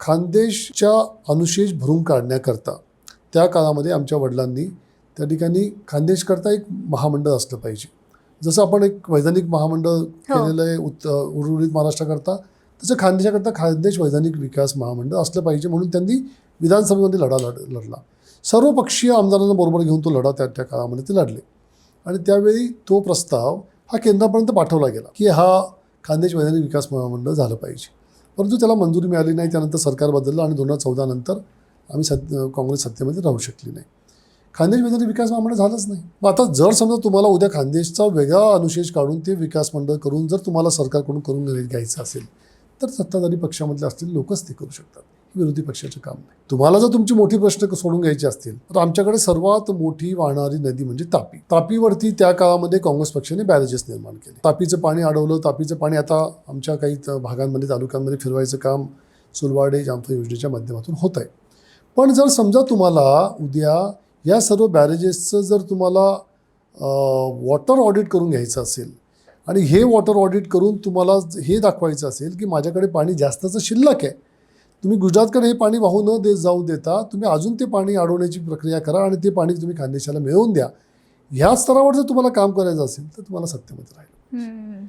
खानदेशच्या अनुशेष भरून काढण्याकरता त्या काळामध्ये आमच्या वडिलांनी त्या ठिकाणी खानदेशकरता एक महामंडळ असलं पाहिजे. जसं आपण एक वैधानिक महामंडळ केलेलं आहे उत्त उर्वरित महाराष्ट्राकरता तसं खानदेशाकरता खानदेश वैधानिक विकास महामंडळ असलं पाहिजे म्हणून त्यांनी विधानसभेमध्ये लढा लढ लढला. सर्व पक्षीय आमदारांना बरोबर घेऊन तो लढा त्या त्या काळामध्ये ते लढले. आणि त्यावेळी तो प्रस्ताव हा केंद्रापर्यंत पाठवला गेला की हा खानदेश वैधानिक विकास महामंडळ झालं पाहिजे. परंतु त्याला मंजुरी मिळाली नाही त्यानंतर सरकार बदललं आणि दोन हजार चौदानंतर आम्ही सत्य काँग्रेस सत्तेमध्ये राहू शकली नाही. खानदेश वैधानिक विकास महामंडळ झालंच नाही. मग आता जर समजा तुम्हाला उद्या खानदेशचा वेगळा अनुशेष काढून ते विकास मंडळ करून जर तुम्हाला सरकारकडून करून घ्यायचं असेल तर सत्ताधारी पक्षामधले असतील लोकच ते करू शकतात. विरोधी पक्षाचं काम नाही. तुम्हाला जर तुमची मोठी प्रश्न सोडून घ्यायचे असतील तर आमच्याकडे सर्वात मोठी वाहणारी नदी म्हणजे तापी. तापीवरती त्या काळामध्ये काँग्रेस पक्षाने बॅरेजेस निर्माण केले. तापीचं पाणी अडवलं तापीचं पाणी आता आमच्या काही भागांमध्ये तालुक्यांमध्ये फिरवायचं काम सुलवाडे जामफळ योजनेच्या माध्यमातून होत आहे पण जर समजा तुम्हाला उद्या या सर्व बॅरेजेसचं जर तुम्हाला वॉटर ऑडिट करून घ्यायचं असेल आणि हे वॉटर ऑडिट करून तुम्हाला हे दाखवायचं असेल की माझ्याकडे पाणी जास्तचं शिल्लक आहे तुम्ही गुजरातकडे हे पाणी वाहू न दे जाऊ देता तुम्ही अजून ते पाणी अडवण्याची प्रक्रिया करा आणि ते पाणी तुम्ही खानदेशाला मिळवून द्या. ह्या स्तरावर जर तुम्हाला काम करायचं असेल तर तुम्हाला सत्तेमध्ये राहील